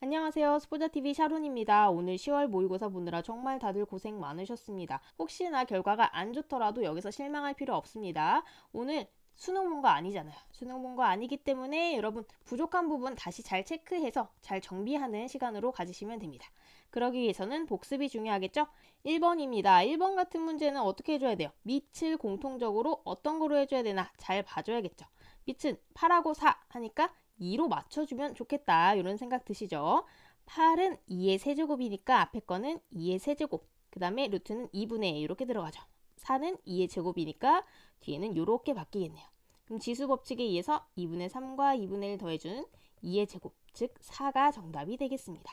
안녕하세요. 스포자TV 샤론입니다. 오늘 10월 모의고사 보느라 정말 다들 고생 많으셨습니다. 혹시나 결과가 안 좋더라도 여기서 실망할 필요 없습니다. 오늘 수능 본 거 아니잖아요. 수능 본 거 아니기 때문에 여러분 부족한 부분 다시 잘 체크해서 잘 정비하는 시간으로 가지시면 됩니다. 그러기 위해서는 복습이 중요하겠죠? 1번입니다. 1번 같은 문제는 어떻게 해줘야 돼요? 밑을 공통적으로 어떤 거로 해줘야 되나 잘 봐줘야겠죠. 밑은 8하고 4 하니까 2로 맞춰주면 좋겠다. 이런 생각 드시죠? 8은 2의 세제곱이니까 앞에 거는 2의 세제곱. 그 다음에 루트는 2분의 1 이렇게 들어가죠. 4는 2의 제곱이니까 뒤에는 이렇게 바뀌겠네요. 그럼 지수 법칙에 의해서 2분의 3과 2분의 1 더해주는 2의 제곱, 즉 4가 정답이 되겠습니다.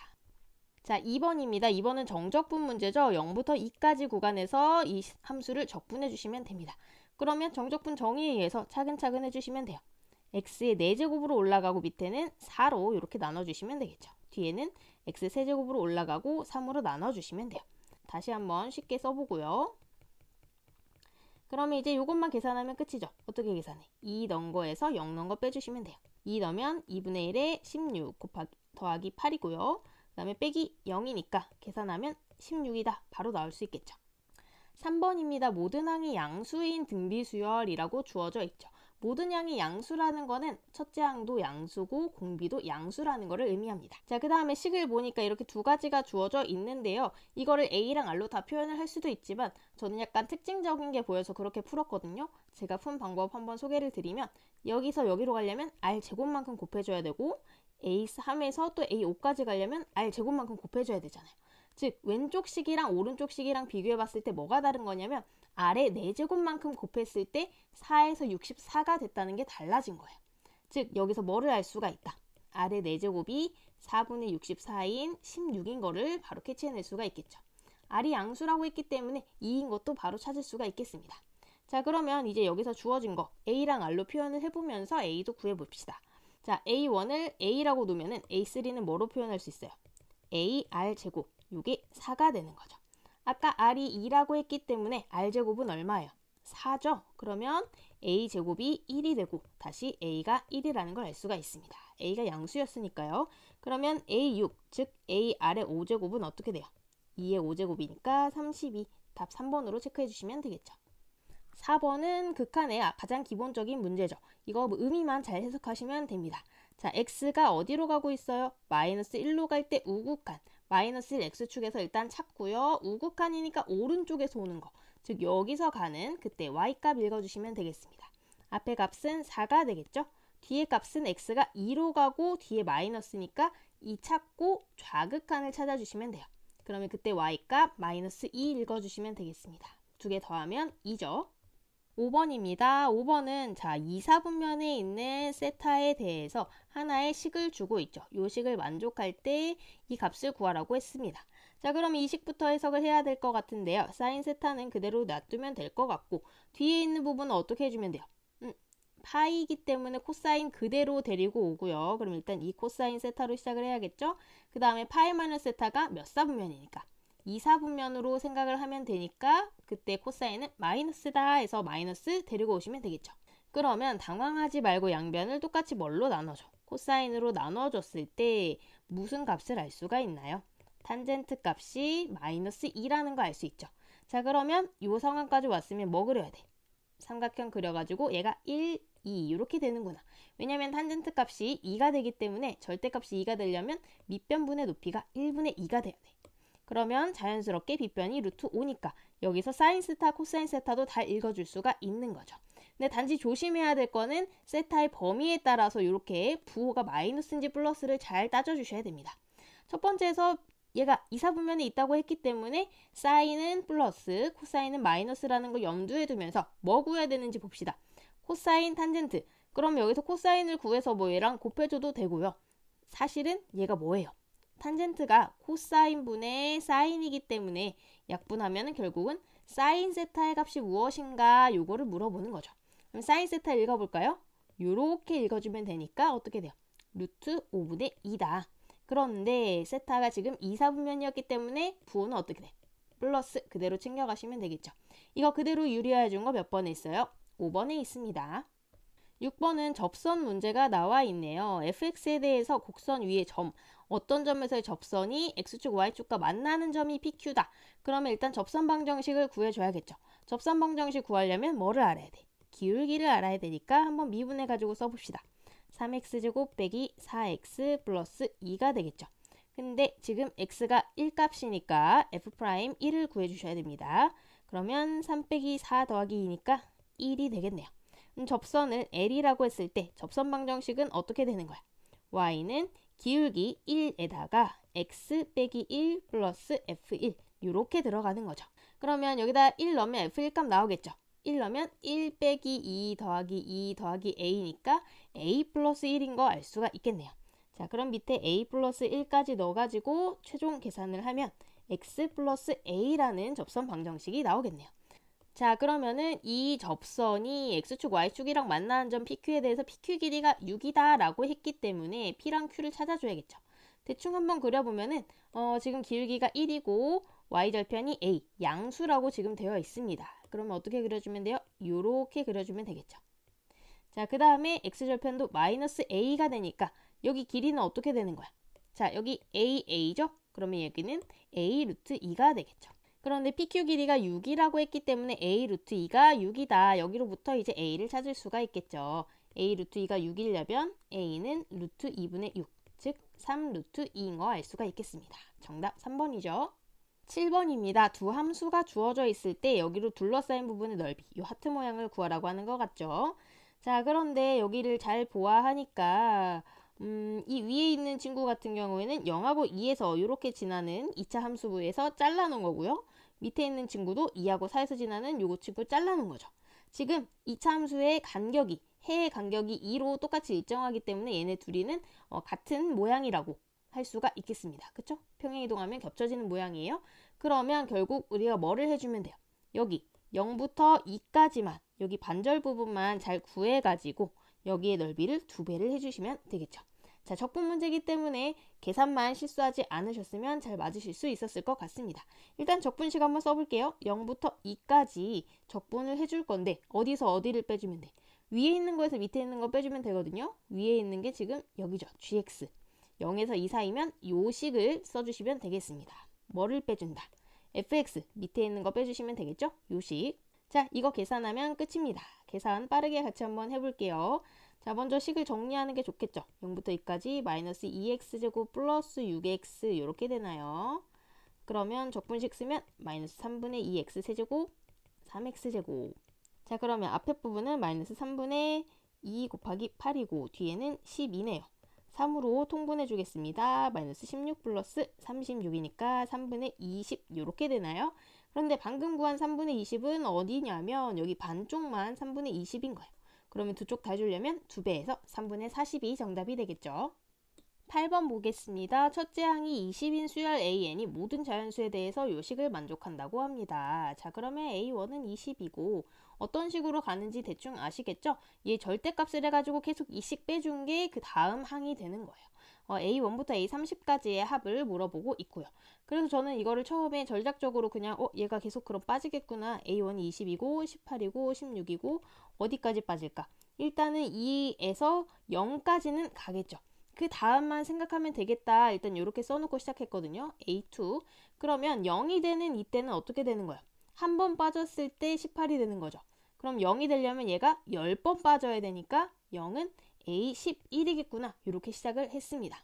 자, 2번입니다. 2번은 정적분 문제죠. 0부터 2까지 구간에서 이 함수를 적분해 주시면 됩니다. 그러면 정적분 정의에 의해서 차근차근 해주시면 돼요. X의 4제곱으로 올라가고 밑에는 4로 이렇게 나눠주시면 되겠죠. 뒤에는 x 세제곱으로 올라가고 3으로 나눠주시면 돼요. 다시 한번 쉽게 써보고요. 그러면 이제 이것만 계산하면 끝이죠. 어떻게 계산해? 2 넣은 거에서 0 넣은 거 빼주시면 돼요. 2 넣으면 2분의 1에 16 곱하기 더하기 8이고요. 그 다음에 빼기 0이니까 계산하면 16이다. 바로 나올 수 있겠죠. 3번입니다. 모든 항이 양수인 등비수열이라고 주어져 있죠. 모든 양이 양수라는 거는 첫째 항도 양수고 공비도 양수라는 거를 의미합니다. 자, 그 다음에 식을 보니까 이렇게 두 가지가 주어져 있는데요. 이거를 A랑 R로 다 표현을 할 수도 있지만 저는 약간 특징적인 게 보여서 그렇게 풀었거든요. 제가 푼 방법 한번 소개를 드리면 여기서 여기로 가려면 R 제곱만큼 곱해줘야 되고 A3에서 또 A5까지 가려면 R 제곱만큼 곱해줘야 되잖아요. 즉 왼쪽 식이랑 오른쪽 식이랑 비교해 봤을 때 뭐가 다른 거냐면 아래 4제곱만큼 곱했을 때 4에서 64가 됐다는 게 달라진 거예요. 즉 여기서 뭐를 알 수가 있다. 아래 4제곱이 4분의 64인 16인 거를 바로 캐치해낼 수가 있겠죠. R이 양수라고 했기 때문에 2인 것도 바로 찾을 수가 있겠습니다. 자 그러면 이제 여기서 주어진 거 A랑 R로 표현을 해보면서 A도 구해봅시다. 자 A1을 A라고 놓으면 A3는 뭐로 표현할 수 있어요? A, R 제곱 이게 4가 되는 거죠. 아까 R이 2라고 했기 때문에 R제곱은 얼마예요? 4죠? 그러면 A제곱이 1이 되고 다시 A가 1이라는 걸 알 수가 있습니다. A가 양수였으니까요. 그러면 A6, 즉 AR의 5제곱은 어떻게 돼요? 2의 5제곱이니까 32. 답 3번으로 체크해 주시면 되겠죠. 4번은 극한의 가장 기본적인 문제죠. 이거 뭐 의미만 잘 해석하시면 됩니다. 자, x가 어디로 가고 있어요? 마이너스 1로 갈 때 우극한. 마이너스 1 x축에서 일단 찾고요. 우극한이니까 오른쪽에서 오는 거. 즉 여기서 가는 그때 y값 읽어주시면 되겠습니다. 앞에 값은 4가 되겠죠? 뒤에 값은 x가 2로 가고 뒤에 마이너스니까 2 찾고 좌극한을 찾아주시면 돼요. 그러면 그때 y값 마이너스 2 읽어주시면 되겠습니다. 두 개 더하면 2죠. 5번입니다. 5번은 자 2, 4분면에 있는 세타에 대해서 하나의 식을 주고 있죠. 이 식을 만족할 때 이 값을 구하라고 했습니다. 자 그럼 이 식부터 해석을 해야 될 것 같은데요. 사인 세타는 그대로 놔두면 될 것 같고 뒤에 있는 부분은 어떻게 해주면 돼요? 음, 파이기 때문에 코사인 그대로 데리고 오고요. 그럼 일단 이 코사인 세타로 시작을 해야겠죠? 그 다음에 파이 마이너스 세타가 몇 사분면이니까 2사분면으로 생각을 하면 되니까 그때 코사인은 마이너스다 해서 마이너스 데리고 오시면 되겠죠. 그러면 당황하지 말고 양변을 똑같이 뭘로 나눠줘? 코사인으로 나눠줬을 때 무슨 값을 알 수가 있나요? 탄젠트 값이 마이너스 2라는 거 알 수 있죠. 자 그러면 이 상황까지 왔으면 뭐 그려야 돼? 삼각형 그려가지고 얘가 1, 2 이렇게 되는구나. 왜냐면 탄젠트 값이 2가 되기 때문에 절대값이 2가 되려면 밑변분의 높이가 1분의 2가 돼야 돼. 그러면 자연스럽게 빗변이 루트 5니까 여기서 사인 세타, 코사인 세타도 다 읽어줄 수가 있는 거죠. 근데 단지 조심해야 될 거는 세타의 범위에 따라서 이렇게 부호가 마이너스인지 플러스를 잘 따져주셔야 됩니다. 첫 번째에서 얘가 이사분면에 있다고 했기 때문에 사인은 플러스, 코사인은 마이너스라는 걸 염두에 두면서 뭐 구해야 되는지 봅시다. 코사인 탄젠트. 그럼 여기서 코사인을 구해서 뭐 얘랑 곱해줘도 되고요. 사실은 얘가 뭐예요? 탄젠트가 코사인분의 사인이기 때문에 약분하면 결국은 사인 세타의 값이 무엇인가 요거를 물어보는 거죠. 그럼 사인 세타 읽어볼까요? 요렇게 읽어주면 되니까 어떻게 돼요? 루트 5분의 2다. 그런데 세타가 지금 2, 4분면이었기 때문에 부호는 어떻게 돼? 플러스 그대로 챙겨가시면 되겠죠. 이거 그대로 유리화해 준 거 몇 번에 있어요? 5번에 있습니다. 6번은 접선 문제가 나와 있네요. fx에 대해서 곡선 위에 점 어떤 점에서의 접선이 x축, y축과 만나는 점이 PQ다. 그러면 일단 접선 방정식을 구해줘야겠죠. 접선 방정식 구하려면 뭐를 알아야 돼? 기울기를 알아야 되니까 한번 미분해 가지고 써봅시다. 3x제곱 빼기 4x 플러스 2가 되겠죠. 근데 지금 x가 1값이니까 f'1을 구해주셔야 됩니다. 그러면 3 빼기 4 더하기 2니까 1이 되겠네요. 음, 접선을 L이라고 했을 때 접선 방정식은 어떻게 되는 거야? y는 기울기 1에다가 x 빼기 1 플러스 f1 이렇게 들어가는 거죠. 그러면 여기다 1 넣으면 f1 값 나오겠죠. 1 넣으면 1 빼기 2 더하기 2 더하기 a니까 a 플러스 1인 거 알 수가 있겠네요. 자 그럼 밑에 a 플러스 1까지 넣어가지고 최종 계산을 하면 x 플러스 a라는 접선 방정식이 나오겠네요. 자 그러면은 이 접선이 x축 y축이랑 만나는 점 PQ에 대해서 PQ 길이가 6이다 라고 했기 때문에 P랑 Q를 찾아줘야겠죠. 대충 한번 그려보면은 어, 지금 기울기가 1이고 y절편이 a 양수라고 지금 되어 있습니다. 그러면 어떻게 그려주면 돼요? 요렇게 그려주면 되겠죠. 자 그 다음에 x절편도 마이너스 a가 되니까 여기 길이는 어떻게 되는 거야? 자 여기 a a죠? 그러면 여기는 a 루트 2가 되겠죠. 그런데 PQ 길이가 6이라고 했기 때문에 A 루트 2가 6이다. 여기로부터 이제 A를 찾을 수가 있겠죠. A 루트 2가 6이려면 A는 루트 2분의 6, 즉 3 루트 2인 거 알 수가 있겠습니다. 정답 3번이죠. 7번입니다. 두 함수가 주어져 있을 때 여기로 둘러싸인 부분의 넓이, 이 하트 모양을 구하라고 하는 것 같죠. 자, 그런데 여기를 잘 보아하니까 음, 이 위에 있는 친구 같은 경우에는 0하고 2에서 이렇게 지나는 2차 함수부에서 잘라놓은 거고요. 밑에 있는 친구도 2하고 4에서 지나는 요거 친구 잘라놓은 거죠. 지금 2차 함수의 간격이 해의 간격이 2로 똑같이 일정하기 때문에 얘네 둘이는 어, 같은 모양이라고 할 수가 있겠습니다. 그쵸? 평행 이동하면 겹쳐지는 모양이에요. 그러면 결국 우리가 뭐를 해주면 돼요? 여기 0부터 2까지만 여기 반절 부분만 잘 구해가지고 여기에 넓이를 두 배를 해주시면 되겠죠. 자, 적분 문제이기 때문에 계산만 실수하지 않으셨으면 잘 맞으실 수 있었을 것 같습니다. 일단 적분식 한번 써볼게요. 0부터 2까지 적분을 해줄 건데 어디서 어디를 빼주면 돼? 위에 있는 거에서 밑에 있는 거 빼주면 되거든요. 위에 있는 게 지금 여기죠. gx. 0에서 2 사이면 요 식을 써주시면 되겠습니다. 뭐를 빼준다? fx 밑에 있는 거 빼주시면 되겠죠? 요 식. 자, 이거 계산하면 끝입니다. 계산 빠르게 같이 한번 해볼게요. 자, 먼저 식을 정리하는 게 좋겠죠. 0부터 2까지 마이너스 2x제곱 플러스 6x 이렇게 되나요? 그러면 적분식 쓰면 마이너스 3분의 2x 세제곱 3x제곱 자, 그러면 앞에 부분은 마이너스 3분의 2 곱하기 8이고 뒤에는 12네요. 3으로 통분해 주겠습니다. 마이너스 16 플러스 36이니까 3분의 20 이렇게 되나요? 그런데 방금 구한 3분의 20은 어디냐면 여기 반쪽만 3분의 20인 거예요. 그러면 두 쪽 다 주려면 2배에서 3분의 40이 정답이 되겠죠. 8번 보겠습니다. 첫째 항이 20인 수열 AN이 모든 자연수에 대해서 요식을 만족한다고 합니다. 자, 그러면 A1은 20이고 어떤 식으로 가는지 대충 아시겠죠? 얘 절대값을 해가지고 계속 2씩 빼준 게 그 다음 항이 되는 거예요. 어, A1부터 A30까지의 합을 물어보고 있고요. 그래서 저는 이거를 처음에 전략적으로 그냥 어 얘가 계속 그럼 빠지겠구나. A1이 20이고 18이고 16이고 어디까지 빠질까? 일단은 2에서 0까지는 가겠죠. 그 다음만 생각하면 되겠다. 일단 이렇게 써놓고 시작했거든요. A2. 그러면 0이 되는 이때는 어떻게 되는 거야? 한번 빠졌을 때 18이 되는 거죠. 그럼 0이 되려면 얘가 10번 빠져야 되니까 0은 A11이겠구나. 이렇게 시작을 했습니다.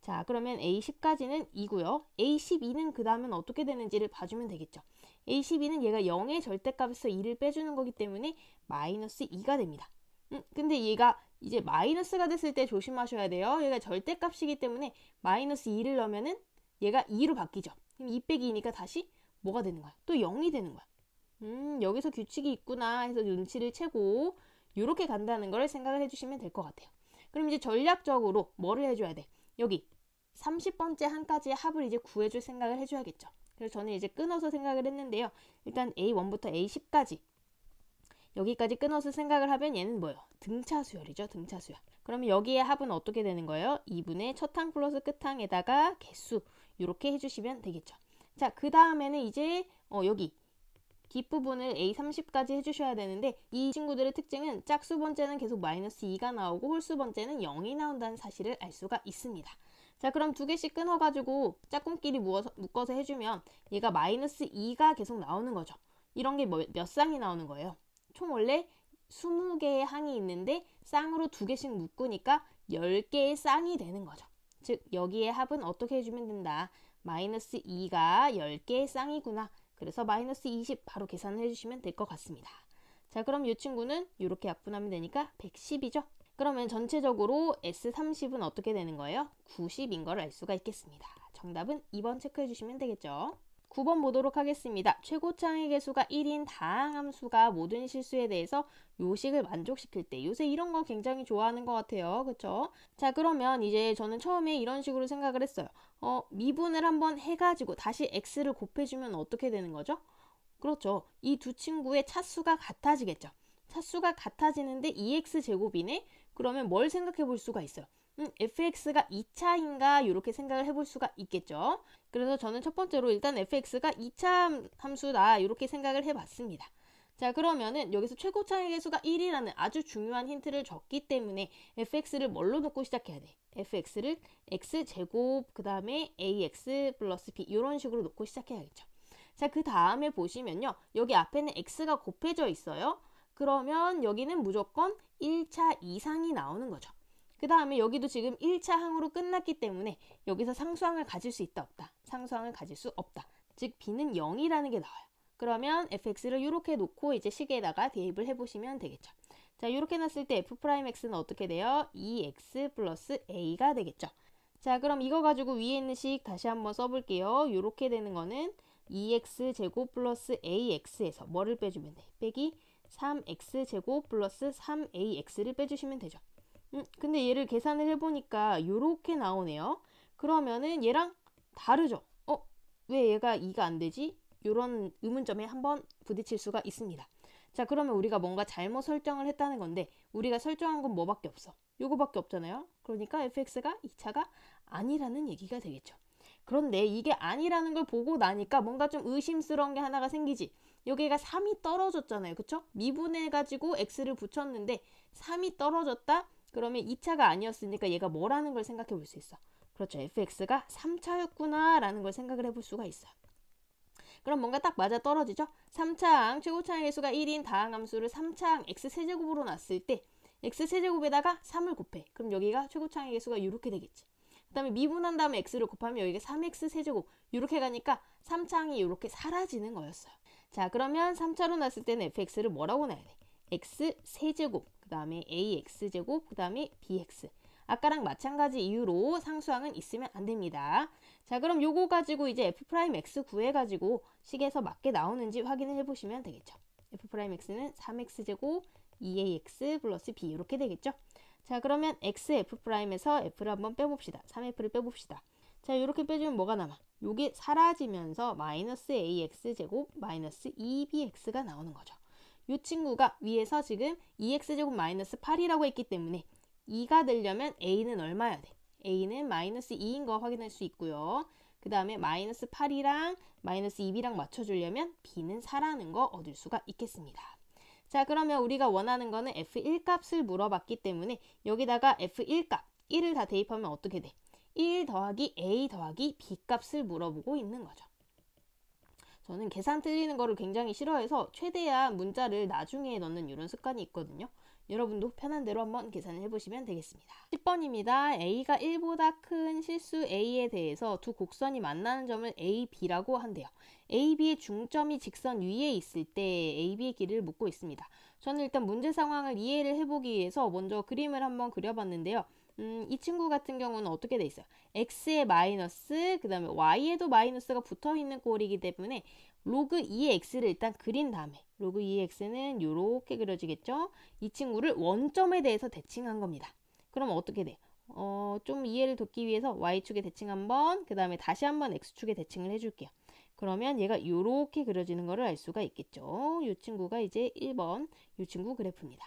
자, 그러면 A10까지는 2고요. A12는 그 다음은 어떻게 되는지를 봐주면 되겠죠. A12는 얘가 0의 절대값에서 2를 빼주는 거기 때문에 마이너스 2가 됩니다. 음, 근데 얘가 이제 마이너스가 됐을 때 조심하셔야 돼요. 얘가 절대값이기 때문에 마이너스 2를 넣으면은 얘가 2로 바뀌죠. 그럼 2 빼기 2니까 다시 뭐가 되는 거야? 또 0이 되는 거야. 음, 여기서 규칙이 있구나 해서 눈치를 채고 이렇게 간다는 걸 생각을 해주시면 될 것 같아요. 그럼 이제 전략적으로 뭐를 해줘야 돼? 여기 30번째 한까지의 합을 이제 구해줄 생각을 해줘야겠죠. 그래서 저는 이제 끊어서 생각을 했는데요. 일단 A1부터 A10까지 여기까지 끊어서 생각을 하면 얘는 뭐예요? 등차 수열이죠. 등차 수열. 그러면 여기에 합은 어떻게 되는 거예요? 2분의 첫 항 플러스 끝항에다가 개수 이렇게 해주시면 되겠죠. 자, 그 다음에는 이제 어, 여기 뒷부분을 A30까지 해주셔야 되는데 이 친구들의 특징은 짝수 번째는 계속 마이너스 2가 나오고 홀수 번째는 0이 나온다는 사실을 알 수가 있습니다. 자, 그럼 두 개씩 끊어가지고 짝꿍끼리 묶어서, 묶어서 해주면 얘가 마이너스 2가 계속 나오는 거죠. 이런 게 몇 쌍이 나오는 거예요. 총 원래 20개의 항이 있는데 쌍으로 두 개씩 묶으니까 10개의 쌍이 되는 거죠. 즉 여기에 합은 어떻게 해주면 된다. 마이너스 2가 10개의 쌍이구나. 그래서 마이너스 20 바로 계산을 해주시면 될 것 같습니다. 자 그럼 이 친구는 이렇게 약분하면 되니까 110이죠. 그러면 전체적으로 S30은 어떻게 되는 거예요? 90인 걸 알 수가 있겠습니다. 정답은 2번 체크해 주시면 되겠죠. 9번 보도록 하겠습니다. 최고창의 개수가 1인 다항 함수가 모든 실수에 대해서 요식을 만족시킬 때 요새 이런 거 굉장히 좋아하는 것 같아요. 그쵸? 자 그러면 이제 저는 처음에 이런 식으로 생각을 했어요. 어, 미분을 한번 해가지고 다시 x를 곱해주면 어떻게 되는 거죠? 그렇죠. 이 두 친구의 차수가 같아지겠죠. 차수가 같아지는데 2x 제곱이네? 그러면 뭘 생각해 볼 수가 있어요? 음, fx가 2차인가 이렇게 생각을 해볼 수가 있겠죠. 그래서 저는 첫 번째로 일단 fx가 2차 함수다 이렇게 생각을 해봤습니다. 자 그러면은 여기서 최고 차의 개수가 1이라는 아주 중요한 힌트를 줬기 때문에 fx를 뭘로 놓고 시작해야 돼? fx를 x제곱 그 다음에 ax 플러스 b 이런 식으로 놓고 시작해야겠죠. 자 그 다음에 보시면요. 여기 앞에는 x가 곱해져 있어요. 그러면 여기는 무조건 1차 이상이 나오는 거죠. 그 다음에 여기도 지금 1차 항으로 끝났기 때문에 여기서 상수항을 가질 수 있다 없다. 상수항을 가질 수 없다. 즉 b는 0이라는 게 나와요. 그러면 fx를 이렇게 놓고 이제 식에다가 대입을 해보시면 되겠죠. 자 이렇게 놨을 때 f'x는 어떻게 돼요? 2x 플러스 a가 되겠죠. 자 그럼 이거 가지고 위에 있는 식 다시 한번 써볼게요. 이렇게 되는 거는 2x 제곱 플러스 ax에서 뭐를 빼주면 돼? 빼기 3x 제곱 플러스 3ax를 빼주시면 되죠. 음, 근데 얘를 계산을 해보니까 이렇게 나오네요. 그러면은 얘랑 다르죠? 어? 왜 얘가 2가 안 되지? 이런 의문점에 한번 부딪힐 수가 있습니다. 자 그러면 우리가 뭔가 잘못 설정을 했다는 건데 우리가 설정한 건 뭐밖에 없어? 요거밖에 없잖아요. 그러니까 fx가 2차가 아니라는 얘기가 되겠죠. 그런데 이게 아니라는 걸 보고 나니까 뭔가 좀 의심스러운 게 하나가 생기지. 여기가 3이 떨어졌잖아요. 그쵸? 미분해 가지고 x를 붙였는데 3이 떨어졌다? 그러면 2차가 아니었으니까 얘가 뭐라는 걸 생각해 볼 수 있어. 그렇죠. fx가 3차였구나 라는 걸 생각을 해볼 수가 있어요. 그럼 뭔가 딱 맞아 떨어지죠? 3차항 최고차항 개수가 1인 다항 함수를 3차항 x세제곱으로 놨을 때 x세제곱에다가 3을 곱해. 그럼 여기가 최고차항 개수가 이렇게 되겠지. 그 다음에 미분한 다음에 x를 곱하면 여기가 3x세제곱 이렇게 가니까 3차항이 이렇게 사라지는 거였어요. 자 그러면 3차로 놨을 때는 fx를 뭐라고 놔야 돼? x세제곱 그 다음에 ax제곱 그 다음에 bx 아까랑 마찬가지 이유로 상수항은 있으면 안 됩니다. 자 그럼 요거 가지고 이제 f'x 구해가지고 식에서 맞게 나오는지 확인을 해보시면 되겠죠. f'x는 3x제곱 2ax 플러스 b 이렇게 되겠죠. 자 그러면 x f'에서 f를 한번 빼봅시다. 3f를 빼봅시다. 자 이렇게 빼주면 뭐가 남아? 요게 사라지면서 마이너스 ax제곱 마이너스 2bx가 나오는 거죠. 이 친구가 위에서 지금 2x제곱 마이너스 8이라고 했기 때문에 2가 되려면 a는 얼마야 돼? a는 마이너스 2인 거 확인할 수 있고요. 그 다음에 마이너스 8이랑 마이너스 2이랑 맞춰주려면 b는 4라는 거 얻을 수가 있겠습니다. 자 그러면 우리가 원하는 거는 f1 값을 물어봤기 때문에 여기다가 f1 값 1을 다 대입하면 어떻게 돼? 1 더하기 a 더하기 b 값을 물어보고 있는 거죠. 저는 계산 틀리는 거를 굉장히 싫어해서 최대한 문자를 나중에 넣는 이런 습관이 있거든요. 여러분도 편한 대로 한번 계산을 해보시면 되겠습니다. 10번입니다. A가 1보다 큰 실수 A에 대해서 두 곡선이 만나는 점을 A, B라고 한대요. A, B의 중점이 직선 위에 있을 때 A, B의 길이를 묻고 있습니다. 저는 일단 문제 상황을 이해를 해보기 위해서 먼저 그림을 한번 그려봤는데요. 음, 이 친구 같은 경우는 어떻게 돼 있어요? x에 마이너스, 그 다음에 y에도 마이너스가 붙어 있는 꼴이기 때문에 로그 2의 x를 일단 그린 다음에 로그 2의 x는 이렇게 그려지겠죠? 이 친구를 원점에 대해서 대칭한 겁니다. 그럼 어떻게 돼? 어, 좀 이해를 돕기 위해서 y축에 대칭 한번, 그 다음에 다시 한번 x축에 대칭을 해줄게요. 그러면 얘가 이렇게 그려지는 것을 알 수가 있겠죠. 이 친구가 이제 1번 이 친구 그래프입니다.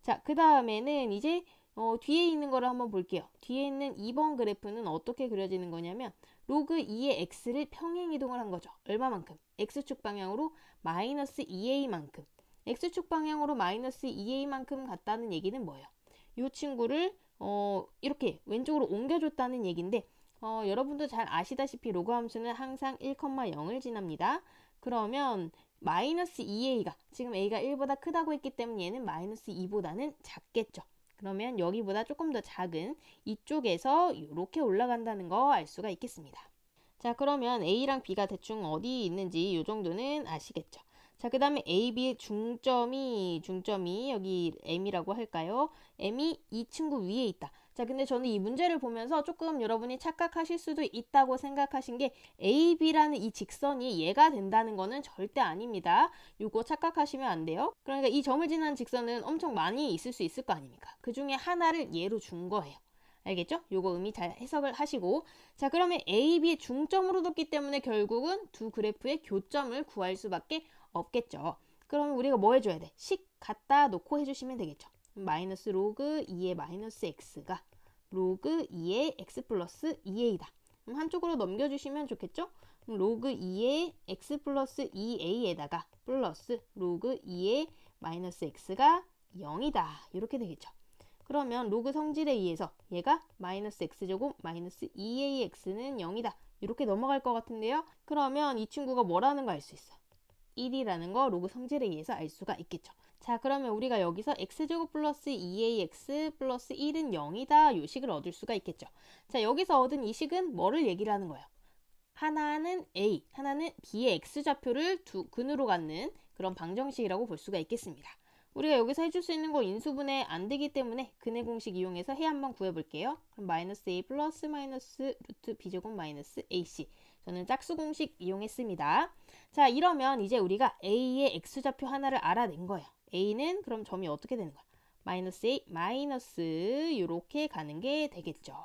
자, 그 다음에는 이제 어, 뒤에 있는 거를 한번 볼게요. 뒤에 있는 2번 그래프는 어떻게 그려지는 거냐면 로그 2의 x를 평행 이동을 한 거죠. 얼마만큼? x축 방향으로 마이너스 2a만큼. x축 방향으로 마이너스 2a만큼 갔다는 얘기는 뭐예요? 이 친구를 어, 이렇게 왼쪽으로 옮겨줬다는 얘기인데 어, 여러분도 잘 아시다시피 로그 함수는 항상 1,0을 지납니다. 그러면 마이너스 2a가 지금 a가 1보다 크다고 했기 때문에 얘는 마이너스 2보다는 작겠죠. 그러면 여기보다 조금 더 작은 이쪽에서 이렇게 올라간다는 거 알 수가 있겠습니다. 자 그러면 a랑 b가 대충 어디 있는지 이 정도는 아시겠죠. 자, 그 다음에 A, B의 중점이, 중점이 여기 M이라고 할까요? M이 이 친구 위에 있다. 자, 근데 저는 이 문제를 보면서 조금 여러분이 착각하실 수도 있다고 생각하신 게 A, B라는 이 직선이 얘가 된다는 거는 절대 아닙니다. 요거 착각하시면 안 돼요. 그러니까 이 점을 지나는 직선은 엄청 많이 있을 수 있을 거 아닙니까? 그 중에 하나를 얘로 준 거예요. 알겠죠? 요거 의미 잘 해석을 하시고 자 그러면 A, B의 중점으로 뒀기 때문에 결국은 두 그래프의 교점을 구할 수밖에 없겠죠. 그러면 우리가 뭐 해줘야 돼? 식 갖다 놓고 해주시면 되겠죠. 마이너스 로그 2의 마이너스 x가 로그 2의 x 플러스 2a다. 그럼 한쪽으로 넘겨주시면 좋겠죠? 로그 2의 x 플러스 2a에다가 플러스 로그 2의 마이너스 x가 0이다. 이렇게 되겠죠. 그러면 로그 성질에 의해서 얘가 마이너스 x제곱 마이너스 2ax는 0이다. 이렇게 넘어갈 것 같은데요. 그러면 이 친구가 뭐라는 거 알 수 있어. 1이라는 거 로그 성질에 의해서 알 수가 있겠죠. 자 그러면 우리가 여기서 x제곱 플러스 2ax 플러스 1은 0이다 요 식을 얻을 수가 있겠죠. 자 여기서 얻은 이 식은 뭐를 얘기를 하는 거예요? 하나는 a, 하나는 b의 x좌표를 두 근으로 갖는 그런 방정식이라고 볼 수가 있겠습니다. 우리가 여기서 해줄 수 있는 거 인수분해 안 되기 때문에 근해 공식 이용해서 해 한번 구해볼게요. 그럼 마이너스 a 플러스 마이너스 루트 b제곱 마이너스 ac 저는 짝수 공식 이용했습니다. 자 이러면 이제 우리가 a의 x좌표 하나를 알아낸 거예요. A는 그럼 점이 어떻게 되는 거야? 마이너스 a 마이너스 이렇게 가는 게 되겠죠.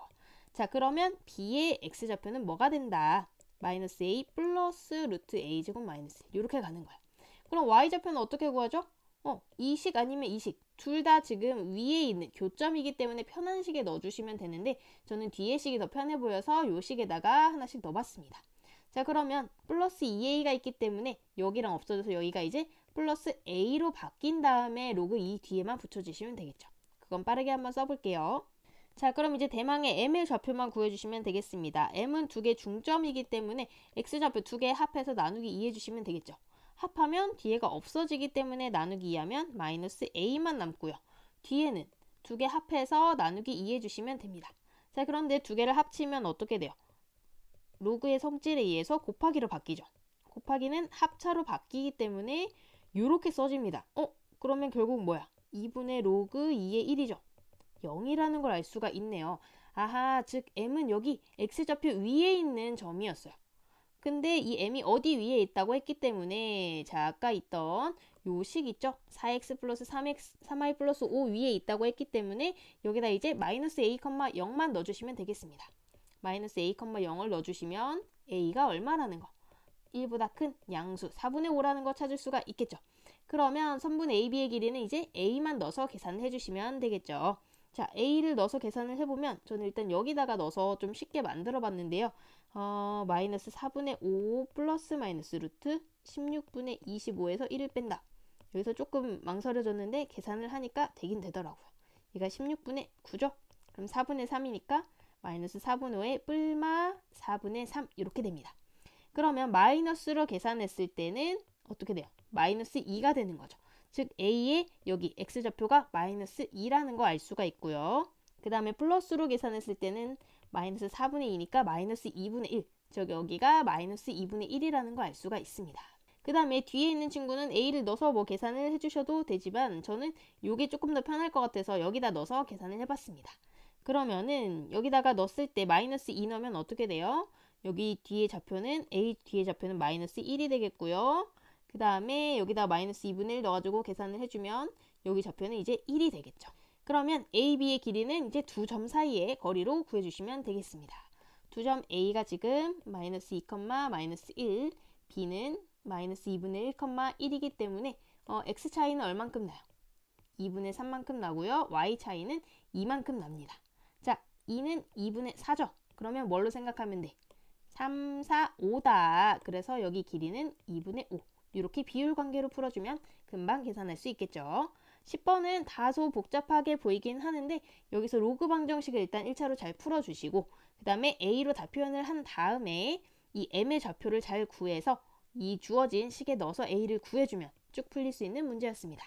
자 그러면 b의 x좌표는 뭐가 된다? 마이너스 a 플러스 루트 a 제곱 마이너스 이렇게 가는 거야. 그럼 y좌표는 어떻게 구하죠? 어, 이식 아니면 이식 둘 다 지금 위에 있는 교점이기 때문에 편한 식에 넣어주시면 되는데 저는 뒤에 식이 더 편해 보여서 요 식에다가 하나씩 넣어봤습니다. 자 그러면 플러스 2a가 있기 때문에 여기랑 없어져서 여기가 이제 플러스 a로 바뀐 다음에 로그 2 뒤에만 붙여주시면 되겠죠. 그건 빠르게 한번 써볼게요. 자 그럼 이제 대망의 m의 좌표만 구해주시면 되겠습니다. m은 두 개 중점이기 때문에 x좌표 두 개 합해서 나누기 2 해주시면 되겠죠. 합하면 뒤에가 없어지기 때문에 나누기 2하면 마이너스 a만 남고요. 뒤에는 두 개 합해서 나누기 2 해주시면 됩니다. 자 그런데 두 개를 합치면 어떻게 돼요? 로그의 성질에 의해서 곱하기로 바뀌죠. 곱하기는 합차로 바뀌기 때문에 이렇게 써집니다. 어? 그러면 결국 뭐야? 2분의 로그 2의 1이죠. 0이라는 걸 알 수가 있네요. 아하, 즉 m은 여기 x좌표 위에 있는 점이었어요. 근데 이 m이 어디 위에 있다고 했기 때문에 자 아까 있던 요 식 있죠? 4x 플러스 3x, 3y 플러스 5 위에 있다고 했기 때문에 여기다 이제 마이너스 a, 0만 넣어주시면 되겠습니다. 마이너스 a, 0을 넣어주시면 a가 얼마라는 거? 1보다 큰 양수 4분의 5라는 거 찾을 수가 있겠죠. 그러면 선분 AB의 길이는 이제 A만 넣어서 계산을 해주시면 되겠죠. 자, A를 넣어서 계산을 해보면 저는 일단 여기다가 넣어서 좀 쉽게 만들어 봤는데요. 어, 마이너스 4분의 5 플러스 마이너스 루트 16분의 25에서 1을 뺀다. 여기서 조금 망설여졌는데 계산을 하니까 되긴 되더라고요. 얘가 16분의 9죠? 그럼 4분의 3이니까 마이너스 4분의 5에 뿔마 4분의 3 이렇게 됩니다. 그러면 마이너스로 계산했을 때는 어떻게 돼요? 마이너스 2가 되는 거죠. 즉 A의 여기 X좌표가 마이너스 2라는 거 알 수가 있고요. 그 다음에 플러스로 계산했을 때는 마이너스 4분의 2니까 마이너스 2분의 1. 즉 여기가 마이너스 2분의 1이라는 거 알 수가 있습니다. 그 다음에 뒤에 있는 친구는 A를 넣어서 뭐 계산을 해주셔도 되지만 저는 이게 조금 더 편할 것 같아서 여기다 넣어서 계산을 해봤습니다. 그러면은 여기다가 넣었을 때 마이너스 2 넣으면 어떻게 돼요? 여기 뒤에 좌표는 A 뒤에 좌표는 마이너스 1이 되겠고요. 그 다음에 여기다 마이너스 2분의 1 넣어가지고 계산을 해주면 여기 좌표는 이제 1이 되겠죠. 그러면 A, B의 길이는 이제 두 점 사이의 거리로 구해주시면 되겠습니다. 두 점 A가 지금 마이너스 2, 마이너스 1, B는 마이너스 2분의 1, 1이기 때문에 어, X 차이는 얼만큼 나요? 2분의 3만큼 나고요. Y 차이는 2만큼 납니다. 자, 2는 2분의 4죠. 그러면 뭘로 생각하면 돼? 3, 4, 5다. 그래서 여기 길이는 2분의 5. 이렇게 비율 관계로 풀어주면 금방 계산할 수 있겠죠. 10번은 다소 복잡하게 보이긴 하는데 여기서 로그 방정식을 일단 1차로 잘 풀어주시고 그 다음에 A로 다 표현을 한 다음에 이 M의 좌표를 잘 구해서 이 주어진 식에 넣어서 A를 구해주면 쭉 풀릴 수 있는 문제였습니다.